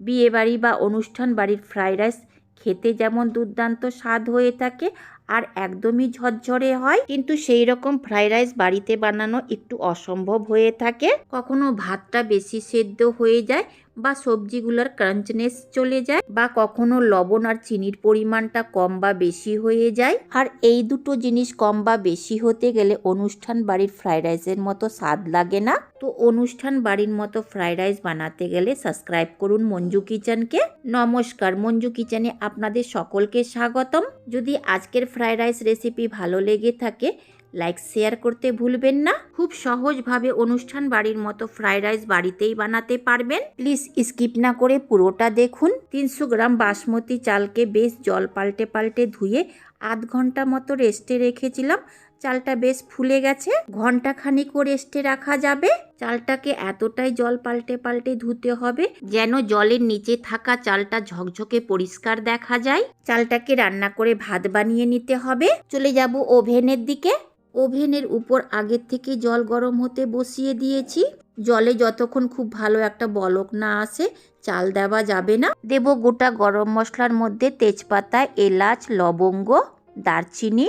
বিয়েবাড়ি বা অনুষ্ঠান বাড়ির ফ্রাইড রাইস খেতে যেমন দুর্দান্ত স্বাদ হয়ে থাকে আর একদমই ঝরঝরে হয়, কিন্তু সেই রকম ফ্রাইড রাইস বাড়িতে বানানো একটু অসম্ভব হয়ে থাকে। কখনো ভাতটা বেশি সেদ্ধ হয়ে যায় বা সবজিগুলোর ক্রাঞ্চনেস চলে যায় বা কখনো লবণ আর চিনির পরিমাণটা কম বা বেশি হয়ে যায়। আর এই দুটো জিনিস কম বা বেশি হতে গেলে অনুষ্ঠান বাড়ির ফ্রাইড রাইসের মতো স্বাদ লাগে না। তো অনুষ্ঠান বাড়ির মতো ফ্রাইড রাইস বানাতে গেলে সাবস্ক্রাইব করুন মঞ্জু কিচেনকে। নমস্কার, মঞ্জু কিচেনে আপনাদের সকলকে স্বাগতম। যদি আজকের ফ্রাইড রাইস রেসিপি ভালো লেগে থাকে লাইক শেয়ার করতে ভুলবেন না। খুব সহজভাবে অনুষ্ঠান বাড়ির মতো ফ্রাইড রাইস বাড়িতেই বানাতে পারবেন। প্লিজ স্কিপ না করে পুরোটা দেখুন। তিনশো গ্রাম বাসমতি চালকে বেশ জল পাল্টে পাল্টে ধুয়ে আধ ঘণ্টা মতো রেস্টে রেখেছিলাম। চালটা বেশ ফুলে গেছে। ঘণ্টা খানিকও রেস্টে রাখা যাবে। চালটাকে এতটাই জল পাল্টে পাল্টে ধুতে হবে যেন জলের নিচে থাকা চালটা ঝকঝকে পরিষ্কার দেখা যায়। চালটাকে রান্না করে ভাত বানিয়ে নিতে হবে। চলে যাব ওভেনের দিকে। ওভেনের উপর আগের থেকে জল গরম হতে বসিয়ে দিয়েছি। জলে যতক্ষণ খুব ভালো একটা বলক না আসে, চাল দেওয়া যাবে না। দেব গোটা গরম মশলার মধ্যে তেজপাতা, এলাচ, লবঙ্গ, দারচিনি।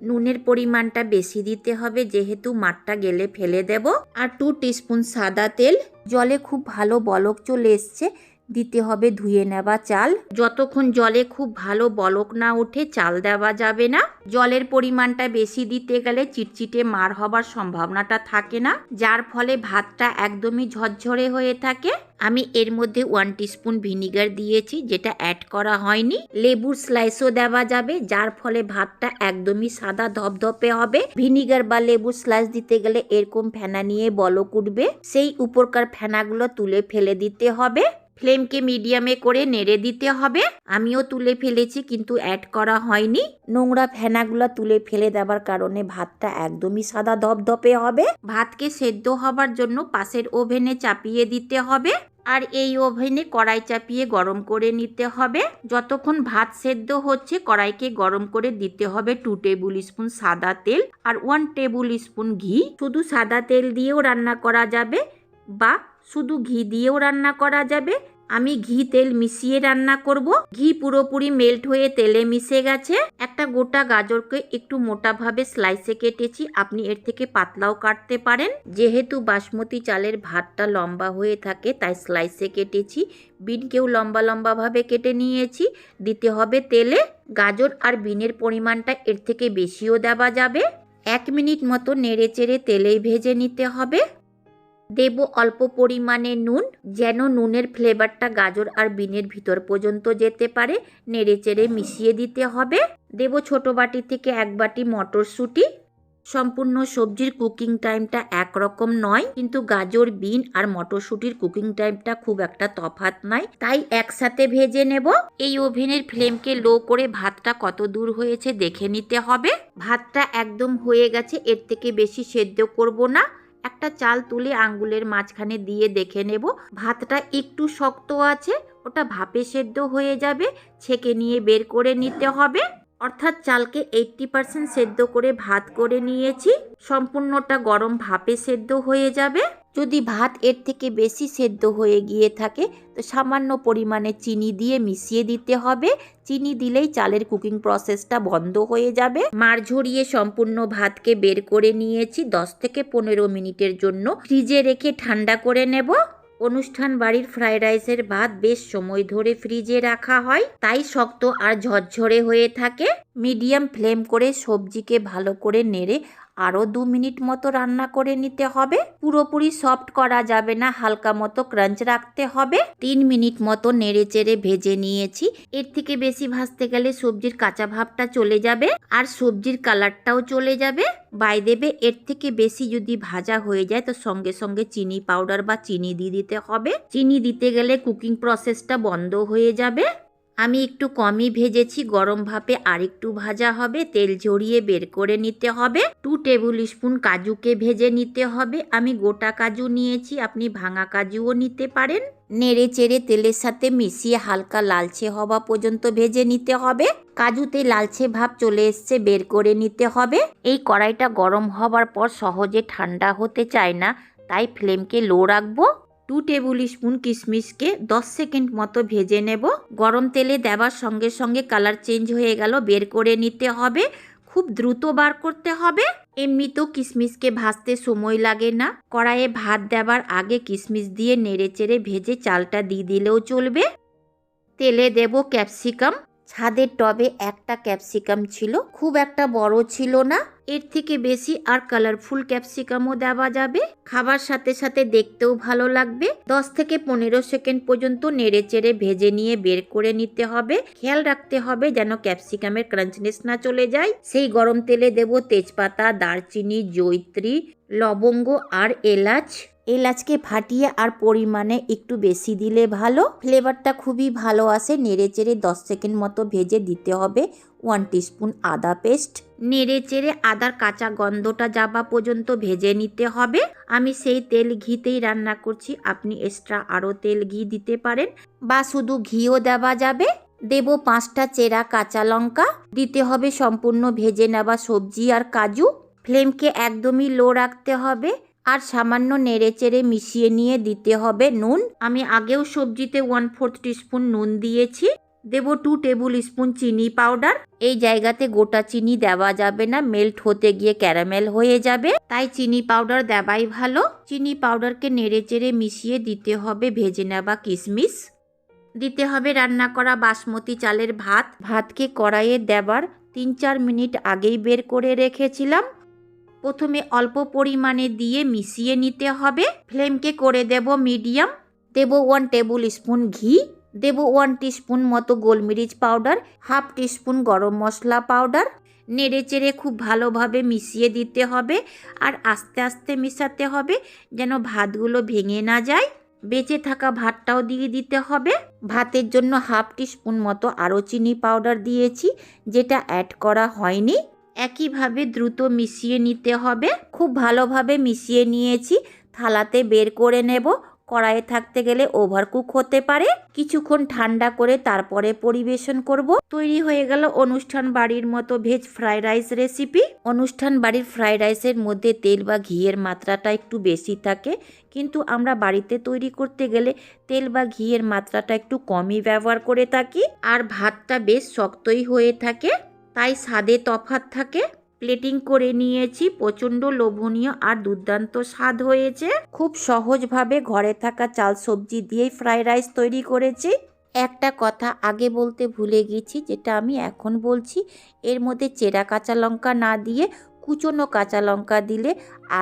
নুনের পরিমাণটা বেশি দিতে হবে, যেহেতু মাঠটা গেলে ফেলে দেব। আর টু টিস্পুন সাদা তেল। জলে খুব ভালো বলক চলে এসছে। দিতে হবে ধুয়ে নেওয়া চাল। যতক্ষণ জলে খুব ভালো বলক না ওঠে, চাল দেওয়া যাবে না। জলের পরিমাণটা বেশি দিতে গেলে চিটচিটে মার হবার সম্ভাবনাটা থাকে না, যার ফলে ভাতটা একদমই ঝরঝরে হয়ে থাকে। আমি এর মধ্যে ওয়ান টিস্পুন ভিনিগার দিয়েছি, যেটা অ্যাড করা হয়নি। লেবুর স্লাইসও দেওয়া যাবে, যার ফলে ভাতটা একদমই সাদা ধপধপে হবে। ভিনিগার বা লেবুর স্লাইস দিতে গেলে এরকম ফেনা নিয়ে বলক উঠবে। সেই উপরকার ফেনাগুলো তুলে ফেলে দিতে হবে। ফ্লেমকে মিডিয়ামে করে নেড়ে দিতে হবে। আমিও তুলে ফেলেছি, কিন্তু অ্যাড করা হয়নি। নোংরা ফেনাগুলো তুলে ফেলে দেওয়ার কারণে ভাতটা একদমই সাদা ধপধপে হবে। ভাতকে সেদ্ধ হবার জন্য পাশের ওভেনে চাপিয়ে দিতে হবে আর এই ওভেনে কড়াই চাপিয়ে গরম করে নিতে হবে। যতক্ষণ ভাত সেদ্ধ হচ্ছে, কড়াইকে গরম করে দিতে হবে টু টেবিল স্পুন সাদা তেল আর ওয়ান টেবিল স্পুন ঘি। শুধু সাদা তেল দিয়েও রান্না করা যাবে বা শুধু ঘি দিয়েও রান্না করা যাবে। আমি ঘি তেল মিশিয়ে রান্না করব। ঘি পুরোপুরি মেল্ট হয়ে তেলে মিশে গেছে। একটা গোটা গাজরকে একটু মোটাভাবে স্লাইসে কেটেছি। আপনি এর থেকে পাতলাও কাটতে পারেন। যেহেতু বাসমতি চালের ভাতটা লম্বা হয়ে থাকে, তাই স্লাইসে কেটেছি। বিনকেও লম্বা লম্বাভাবে কেটে নিয়েছি। দিতে হবে তেলে। গাজর আর বিনের পরিমাণটা এর থেকে বেশিও দেওয়া যাবে। এক মিনিট মতো নেড়ে চেড়ে তেলেই ভেজে নিতে হবে। দেব অল্প পরিমাণে নুন, যেন নুনের ফ্লেভারটা গাজর আর বিনের ভিতর পর্যন্ত যেতে পারে। নেড়ে চেড়ে মিশিয়ে দিতে হবে। দেব ছোট বাটি থেকে এক বাটি মটরশুঁটি। সম্পূর্ণ সবজির কুকিং টাইমটা একরকম নয়, কিন্তু গাজর, বিন আর মটরশুঁটির কুকিং টাইমটা খুব একটা তফাৎ নয়। তাই একসাথে ভেজে নেব। এই ওভেনের ফ্লেমকে লো করে ভাতটা কত দূর হয়েছে দেখে নিতে হবে। ভাতটা একদম হয়ে গেছে, এর থেকে বেশি সেদ্ধ করব না। একটা চাল তুলে আঙ্গুলের মাঝখানে দিয়ে দেখে নেব। ভাতটা একটু শক্ত আছে, ওটা ভাপে সেদ্ধ হয়ে যাবে, ছেঁকে নিয়ে বের করে নিতে হবে। অর্থাৎ চালকে এইটটি পার্সেন্ট সেদ্ধ করে ভাত করে নিয়েছি। সম্পূর্ণটা গরম ভাপে সেদ্ধ হয়ে যাবে। যদি ভাত এর থেকে বেশি সেদ্ধ হয়ে গিয়ে থাকে, তো সামান্য পরিমাণে চিনি দিয়ে মিশিয়ে দিতে হবে। চিনি দিলেই চালের কুকিং প্রসেসটা বন্ধ হয়ে যাবে। মার ঝরিয়ে সম্পূর্ণ ভাতকে বের করে নিয়েছি। দশ থেকে পনেরো মিনিটের জন্য ফ্রিজে রেখে ঠান্ডা করে নেব। অনুষ্ঠান বাড়ির ফ্রাইড রাইসের ভাত বেশ সময় ধরে ফ্রিজে রাখা হয়, তাই শক্ত আর ঝরঝরে হয়ে থাকে। মিডিয়াম ফ্লেম করে সবজিকে ভালো করে নেড়ে আরও দু মিনিট মতো রান্না করে নিতে হবে। পুরোপুরি সফট করা যাবে না, হালকা মতো ক্রাঞ্চ রাখতে হবে। তিন মিনিট মতো নেড়ে চেড়ে ভেজে নিয়েছি। এর থেকে বেশি ভাজতে গেলে সবজির কাঁচা ভাবটা চলে যাবে আর সবজির কালারটাও চলে যাবে। বাই দেবে এর থেকে বেশি যদি ভাজা হয়ে যায়, তো সঙ্গে সঙ্গে চিনি পাউডার বা চিনি দিয়ে দিতে হবে। চিনি দিতে গেলে কুকিং প্রসেসটা বন্ধ হয়ে যাবে। আমি একটু কমই ভেজেছি, গরম ভাপে আরেকটু ভাজা হবে, তেল ঝরিয়ে বের করে নিতে হবে। টু টেবিল স্পুন কাজুকে ভেজে নিতে হবে। আমি গোটা কাজু নিয়েছি, আপনি ভাঙা কাজুও নিতে পারেন। নেড়ে চেড়ে তেলের সাথে মিশিয়ে হালকা লালচে হওয়া পর্যন্ত ভেজে নিতে হবে। কাজুতে লালচে ভাব চলে এসছে, বের করে নিতে হবে। এই কড়াইটা গরম হবার পর সহজে ঠান্ডা হতে চায় না, তাই ফ্লেমকে লো রাখব। টু টেবিল স্পুন কিশমিশকে দশ সেকেন্ড মতো ভেজে নেব। গরম তেলে দেওয়ার সঙ্গে সঙ্গে কালার চেঞ্জ হয়ে গেল, বের করে নিতে হবে। খুব দ্রুত বার করতে হবে। এমনিতেও কিশমিশকে ভাজতে সময় লাগে না। কড়াইয়ে ভাত দেওয়ার আগে কিশমিশ দিয়ে নেড়েচেড়ে ভেজে চালটা দিয়ে দিলেও চলবে। তেলে দেব ক্যাপসিকাম। ছাদের টবে একটা ক্যাপসিকাম ছিল, খুব একটা বড় ছিল না। এর থেকে বেশি আর কালারফুল ক্যাপসিকামও দেওয়া যাবে। খাবার সাথে সাথে দেখতেও ভালো লাগবে। দশ থেকে পনেরো সেকেন্ড পর্যন্ত নেড়ে চেড়ে ভেজে নিয়ে বের করে নিতে হবে। খেয়াল রাখতে হবে যেন ক্যাপসিকামের ক্রাঞ্চনেস না চলে যায়। সেই গরম তেলে দেব তেজপাতা, দারচিনি জৈত্রী লবঙ্গ আর এলাচ। এলাচকে ফাটিয়ে আর পরিমাণে একটু বেশি দিলে ভালো। ফ্লেভারটা খুবই ভালো আসে। নেড়ে চেড়ে দশ সেকেন্ড মতো ভেজে দিতে হবে। ওয়ান টিস্পুন আদা পেস্ট। নেড়ে চেড়ে আদার কাঁচা গন্ধটা যাবা পর্যন্ত ভেজে নিতে হবে। আমি সেই তেল ঘিতেই রান্না করছি। আপনি এক্সট্রা আরও তেল ঘি দিতে পারেন বা শুধু ঘিও দেওয়া যাবে। দেব পাঁচটা চেরা কাঁচা লঙ্কা। দিতে হবে সম্পূর্ণ ভেজে নেওয়া সবজি আর কাজু। ফ্লেমকে একদমই লো রাখতে হবে। আর সামান্য নেড়ে চেড়ে মিশিয়ে নিয়ে দিতে হবে নুন। আমি আগেও সবজিতে ওয়ান ফোর্থ টিস্পুন নুন দিয়েছি। দেব টু টেবিল স্পুন চিনি পাউডার এই জায়গাতে গোটা চিনি দেওয়া যাবে না মেল্ট হতে গিয়ে ক্যারামেল হয়ে যাবে। তাই চিনি পাউডার দেওয়াই ভালো। চিনি পাউডারকে নেড়ে চেড়ে মিশিয়ে দিতে হবে ভেজে নেওয়া কিশমিশ। দিতে হবে রান্না করা বাসমতি চালের ভাত। ভাতকে কড়াইয়ে দেবার তিন চার মিনিট আগেই বের করে রেখেছিলাম। প্রথমে অল্প পরিমাণে দিয়ে মিশিয়ে নিতে হবে। ফ্লেমকে করে দেব মিডিয়াম। দেব ওয়ান টেবিল স্পুন ঘি। দেব ওয়ান টিস্পুন মতো গোলমরিচ পাউডার। হাফ টিস্পুন গরম মশলা পাউডার। নেড়ে চেড়ে খুব ভালোভাবে মিশিয়ে দিতে হবে আর আস্তে আস্তে মেশাতে হবে যেন ভাতগুলো ভেঙে না যায়। বেঁচে থাকা ভাতটাও দিয়ে দিতে হবে। ভাতের জন্য হাফ টিস্পুন মতো আরও চিনি পাউডার দিয়েছি, যেটা অ্যাড করা হয়নি। একইভাবে দ্রুত মিশিয়ে নিতে হবে। খুব ভালোভাবে মিশিয়ে নিয়েছি। থালাতে বের করে নেব। কড়াইয়ে থাকতে গেলে ওভারকুক হতে পারে। কিছুক্ষণ ঠান্ডা করে তারপরে পরিবেশন করব। তৈরি হয়ে গেল অনুষ্ঠান বাড়ির মতো ভেজ ফ্রাইড রাইস রেসিপি অনুষ্ঠান বাড়ির ফ্রাইড রাইসের মধ্যে তেল বা ঘিয়ের মাত্রাটা একটু বেশি থাকে। কিন্তু আমরা বাড়িতে তৈরি করতে গেলে তেল বা ঘিয়ের মাত্রাটা একটু কমই ব্যবহার করে থাকি। আর ভাতটা বেশ শক্তই হয়ে থাকে। তাই স্বাদে তফাত থাকে। প্লেটিং করে নিয়েছি, প্রচণ্ড লোভনীয় আর দুর্দান্ত স্বাদ হয়েছে। খুব সহজভাবে ঘরে থাকা চাল সবজি দিয়েই ফ্রাইড রাইস তৈরি করেছি। একটা কথা আগে বলতে ভুলে গেছি, যেটা আমি এখন বলছি, এর মধ্যে চেরা কাঁচা লঙ্কা না দিয়ে কুচনো কাঁচা লঙ্কা দিলে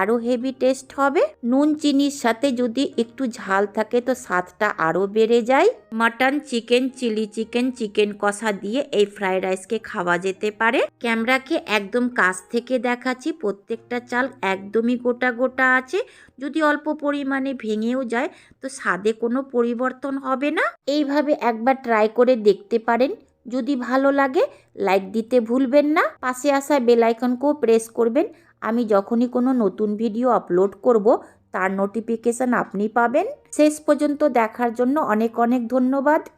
আরও হেভি টেস্ট হবে। নুন, চিনির সাথে যদি একটু ঝাল থাকে তো স্বাদটা আরও বেড়ে যায়। Mutton, chicken, chilli chicken chicken কষা দিয়ে এই ফ্রাইড রাইসকে খাওয়া যেতে পারে। ক্যামেরাকে একদম কাছ থেকে দেখাচ্ছি, প্রত্যেকটা চাল একদমই গোটা গোটা আছে। যদি অল্প পরিমাণে ভেঙেও যায় তো স্বাদে কোনো পরিবর্তন হবে না। এইভাবে একবার ট্রাই করে দেখতে পারেন। যদি ভালো লাগে লাইক দিতে ভুলবেন না। পাশে আসা বেল আইকনকেও প্রেস করবেন। আমি যখনই কোনো নতুন ভিডিও আপলোড করব, তার নোটিফিকেশান আপনি পাবেন। শেষ পর্যন্ত দেখার জন্য অনেক অনেক ধন্যবাদ।